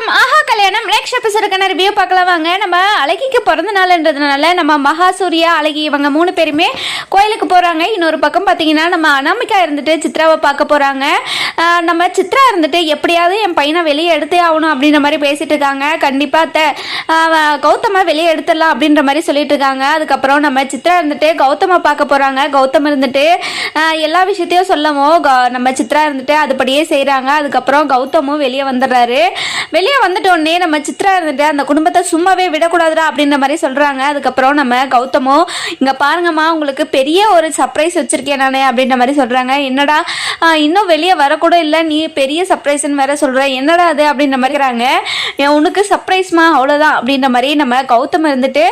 Madam Aha! நம்ம next எபிசோடுக்கான review பார்க்கலாம் வாங்க. நம்ம அழகிக்கு பிறந்த நாள்ன்றதுனால நம்ம மகா சூர்யா அழகி இவங்க மூணு பேருமே கோயிலுக்கு போகிறாங்க இன்னொரு பக்கம் பார்த்தீங்கன்னா நம்ம அனாமிக்கா இருந்துட்டு சித்ராவை பார்க்க போகிறாங்க நம்ம சித்ரா இருந்துட்டு எப்படியாவது என் பையனை வெளியே எடுத்தே ஆகணும் அப்படின்ற மாதிரி பேசிட்டு இருக்காங்க. கண்டிப்பாக அத்தை கௌதமாக வெளியே எடுத்துடலாம் அப்படின்ற மாதிரி சொல்லிட்டு இருக்காங்க. அதுக்கப்புறம் நம்ம சித்ரா இருந்துட்டு கௌதமை பார்க்க போகிறாங்க கௌதம் இருந்துட்டு எல்லா விஷயத்தையும் சொல்லவும் நம்ம சித்ரா இருந்துட்டு அதுபடியே செய்கிறாங்க அதுக்கப்புறம் கௌதமும் வெளியே வந்துடுறாரு. வெளியே வந்துட்டோடனே நம்ம சித்ரா இருந்துட்டு அந்த குடும்பத்தை சும்மாவே விடக்கூடாதுடா அப்படின்ற மாதிரி சொல்கிறாங்க அதுக்கப்புறம் நம்ம கௌதமும் இங்கே பாருங்கம்மா உங்களுக்கு பெரிய ஒரு சர்ப்ரைஸ் வச்சுருக்கேன் நானே அப்படின்ற மாதிரி சொல்கிறாங்க என்னடா இன்னும் வெளியே வரக்கூட இல்லை நீ பெரிய சர்ப்ரைஸ்ன்னு வேற சொல்கிற என்னடா அது? அப்படின்ற மாதிரி இருக்கிறாங்க "ஏன் உனக்கு சர்ப்ரைஸ்மா அவ்வளோதான் அப்படின்ற மாதிரி நம்ம கௌதம் இருந்துட்டு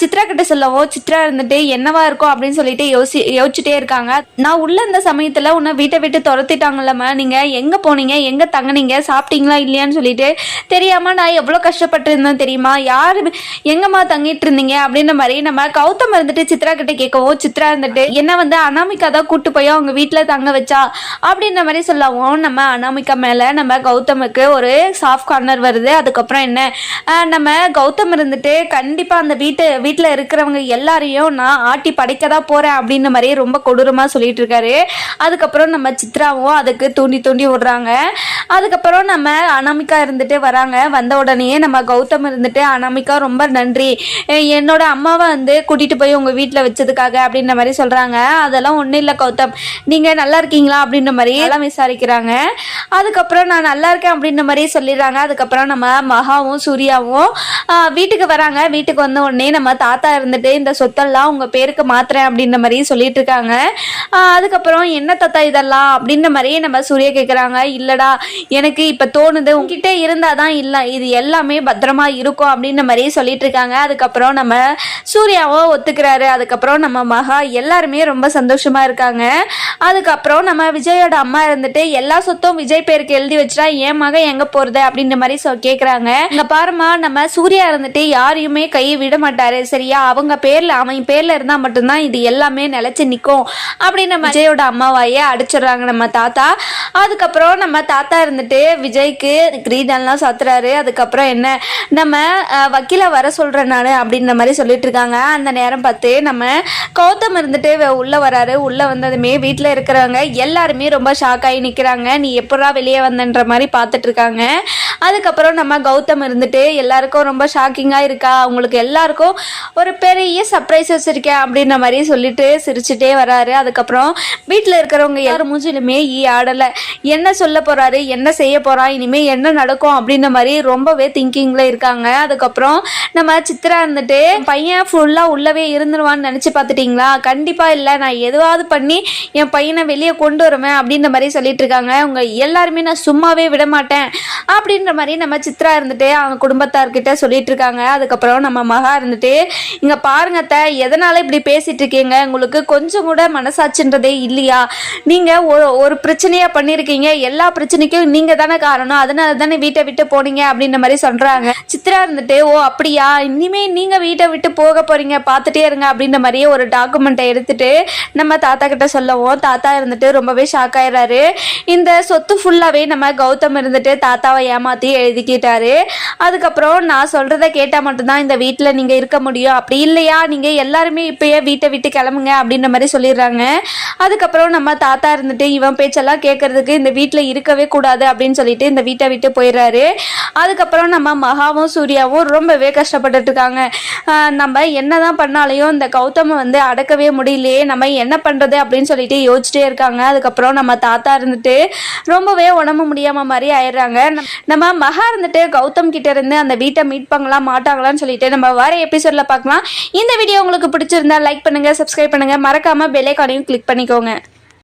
சித்ரா கிட்ட சொல்லவும் சித்ரா இருந்துட்டு என்னவா இருக்கும்? அப்படின்னு சொல்லிட்டு யோசி யோசிச்சுட்டே இருக்காங்க. நான் உள்ள இந்த சமயத்தில் உன்னை வீட்டை விட்டு துரத்திட்டாங்கல்லம்மா. நீங்கள் எங்கே போனீங்க? எங்கே தங்குனீங்க? சாப்பிட்டீங்களா இல்லையான்னு சொல்லிட்டு தெரியாம நான் எவ்வளோ கஷ்டப்பட்டிருந்தேன் தெரியுமா? யார் எங்கம்மா தங்கிட்டு இருந்தீங்க அப்படின்ற மாதிரி நம்ம கௌதம் இருந்துட்டு சித்ரா கிட்ட கேட்கவும் சித்ரா இருந்துட்டு என்ன வந்து அனாமிகா தான் கூட்டு போய் அவங்க வீட்டில் தங்க வச்சா? அப்படின்ற மாதிரி சொல்லவும் நம்ம அனாமிகா மேலே நம்ம கௌதமுக்கு ஒரு சாஃப்ட் கார்னர் வருது. அதுக்கப்புறம் என்ன? நம்ம கௌதம் இருந்துட்டு கண்டிப்பாக அந்த வீட்டு வீட்டில் இருக்கிறவங்க எல்லாரையும் நான் ஆட்டி படைக்க தான் போகிறேன் அப்படின்ற மாதிரி ரொம்ப கொடூரமாக சொல்லிட்டு இருக்காரு. அதுக்கப்புறம் நம்ம சித்ராவும் அதுக்கு தூண்டி தூண்டி விடுறாங்க அதுக்கப்புறம் நம்ம அனாமிகா இருந்துட்டு வராங்க. வந்த உடனே நம்ம கௌதம் இருந்துட்டு அனாமிகா ரொம்ப நன்றி. என்னோட அம்மாவை வந்து கூட்டிட்டு போய் உங்க வீட்டில் வச்சதுக்காக அப்படின்ற மாதிரி சொல்றாங்க. அதெல்லாம் ஒன்றும் இல்லை கௌதம். நீங்க நல்லா இருக்கீங்களா? அப்படின்ற மாதிரி எல்லாம் விசாரிக்கிறாங்க. அதுக்கப்புறம் நான் நல்லா இருக்கேன் அப்படின்ற மாதிரி சொல்லிடுறாங்க. அதுக்கப்புறம் நம்ம மகாவும் சூர்யாவும் வீட்டுக்கு வராங்க. வீட்டுக்கு வந்த உடனே நம்ம தாத்தா இருந்துட்டு இந்த சொத்தெல்லாம் உங்க பேருக்கு மாத்துறேன் அப்படின்ற மாதிரி சொல்லிட்டு இருக்காங்க. அதுக்கப்புறம் என்ன தாத்தா இதெல்லாம்? அப்படின்ற மாதிரி நம்ம சூர்யா கேட்குறாங்க இல்லடா எனக்கு இப்போ தோணுது உங்ககிட்ட இருந்தால் தான் இல்லை இது எல்லாமே பத்திரமா இருக்கும் அப்படின்ற மாதிரி சொல்லிட்டு இருக்காங்க. அதுக்கப்புறம் நம்ம சூர்யாவும் ஒத்துக்கிறாரு. அதுக்கப்புறம் நம்ம மகா எல்லாருமே ரொம்ப சந்தோஷமா இருக்காங்க. அதுக்கப்புறம் நம்ம விஜயோட அம்மா இருந்துட்டு எல்லா சொத்தும் விஜய் பேருக்கு எழுதி வச்சுட்டா என் மகன் எங்க போறது? அப்படின்ற மாதிரி சொ கேட்குறாங்க இங்க பாருமா நம்ம சூர்யா இருந்துட்டு யாரையுமே கையை விட மாட்டாரு. சரியா? அவங்க பேர்ல அவன் பேர்ல இருந்தா மட்டும்தான் இது எல்லாமே நிலைச்சு நிற்கும் அப்படின்னு நம்ம விஜயோட அம்மாவாயே அடிச்சிடுறாங்க நம்ம தாத்தா. அதுக்கப்புறம் நம்ம தாத்தா இருந்துட்டு விஜய்க்கு கிரீடெல்லாம் சாத்துறாரு. அதுக்கப்புறம் என்ன? நம்ம வக்கீலை வக்கீல வர சொல்றேன் நான் அப்படின்ற மாதிரி சொல்லிட்டு இருக்காங்க அந்த நேரம் பார்த்து நம்ம கௌதம் இருந்துட்டு வெ- உள்ள வராரு. உள்ள வந்ததுமே வீட்டில் இருக்கிறவங்க எல்லாருமே ரொம்ப ஷாக் ஆகி நிற்கிறாங்க நீ எப்படா வெளியே வந்தன்ற மாதிரி பார்த்துட்டு இருக்காங்க அதுக்கப்புறம் நம்ம கௌதம் இருந்துட்டு எல்லாருக்கும் ரொம்ப ஷாக்கிங்காக இருக்கா? அவங்களுக்கு எல்லாருக்கும் ஒரு பெரிய சர்ப்ரைஸ் வச்சிருக்கேன் அப்படின்ற மாதிரி சொல்லிட்டு சிரிச்சுட்டே வராரு. அதுக்கப்புறம் வீட்டில் இருக்கிறவங்க எல்லாரும் மூஞ்சிலுமே ஈ ஆடலை. என்ன சொல்ல போகிறாரு என்ன செய்ய போகிறா இனிமேல் என்ன நடக்கும்? அப்படின்ற மாதிரி ரொம்பவே திங்கிங்ல இருக்காங்க. அதுக்கப்புறம் நம்ம சித்ரா இருந்துட்டு பையன் ஃபுல்லா உள்ளவே இருந்துருவான்னு நினைச்சு பார்த்துட்டிங்களா? கண்டிப்பா இல்லை. நான் எதுவாவது பண்ணி என் பையனை வெளியே கொண்டு வருவேன் அப்படின்ற மாதிரி சொல்லிட்டு இருக்காங்க. உங்க எல்லாருமே நான் சும்மாவே விட மாட்டேன் அப்படின்ற மாதிரி நம்ம சித்ரா இருந்துட்டு அவங்க குடும்பத்தார்கிட்ட சொல்லிட்டு இருக்காங்க. அதுக்கப்புறம் நம்ம மகா இருந்துட்டு இங்க பாருங்க அத்தை எதனால இப்படி பேசிட்டு இருக்கீங்க? உங்களுக்கு கொஞ்சம் கூட மனசாட்சின்றதே இல்லையா? நீங்க ஒரு ஒரு பிரச்சனையா பண்ணிருக்கீங்க. எல்லா பிரச்சனைக்கும் நீங்க தானே காரணம். அதனால தானே வீட்டை விட்டு போனீங்க. அப்படின்ற மாதிரி சொல்றாங்க. சித்ரா இருந்துட்டு ஓ அப்படியா? இனிமே நீங்க வீட்டை விட்டு போக போறீங்க. பார்த்துட்டே இருங்க அப்படின்ற மாதிரியே ஒரு டாக்குமெண்ட்டை எடுத்துட்டு நம்ம தாத்தா கிட்ட சொல்லவும் தாத்தா இருந்துட்டு ரொம்பவே ஷாக் ஆயிடுறாரு. இந்த சொத்து ஃபுல்லாவே நம்ம கௌதம் இருந்துட்டு தாத்தாவை ஏமாத்தி எழுதிக்கிட்டாரு. அதுக்கப்புறம் நான் சொல்றத கேட்டா மட்டும்தான் இந்த வீட்டில் நீங்க இருக்க முடியும். அப்படி இல்லையா? நீங்க எல்லாருமே இப்பயே வீட்டை விட்டு கிளம்புங்க அப்படின்ற மாதிரி சொல்லிடுறாங்க. அதுக்கப்புறம் நம்ம தாத்தா இருந்துட்டு இவன் பேச்செல்லாம் கேட்கறதுக்கு இந்த வீட்டில் இருக்கவே கூடாது அப்படின்னு சொல்லிட்டு இந்த வீட்டை விட்டு போயிடுறாரு. அதுக்கப்புறம் நம்ம மகாவும் சூர்யாவும் ரொம்பவே கஷ்டப்பட்டுட்டு இருக்காங்க நம்ம நம்ம என்னதான் பண்ணாலையும் இந்த கௌதமை வந்து அடக்கவே முடியலையே நம்ம என்ன பண்றது அப்படின்னு சொல்லிட்டு யோசிச்சிட்டே இருக்காங்க. அதுக்கப்புறம் நம்ம தாத்தா இருந்துட்டு ரொம்பவே உடம்பு முடியாம மாதிரி ஆயிடுறாங்க. நம்ம- நம்ம மகா இருந்துட்டு கௌதம் கிட்ட இருந்து அந்த வீட்டை மீட் பண்ணலாம் மாட்டாங்களான்னு சொல்லிட்டு நம்ம வர எபிசோட்ல பார்க்கலாம். இந்த வீடியோ உங்களுக்கு பிடிச்சிருந்தா லைக் பண்ணுங்க சப்ஸ்கிரைப் பண்ணுங்க. மறக்காம பெல் ஐக்கானையும் கிளிக் பண்ணிக்கோங்க.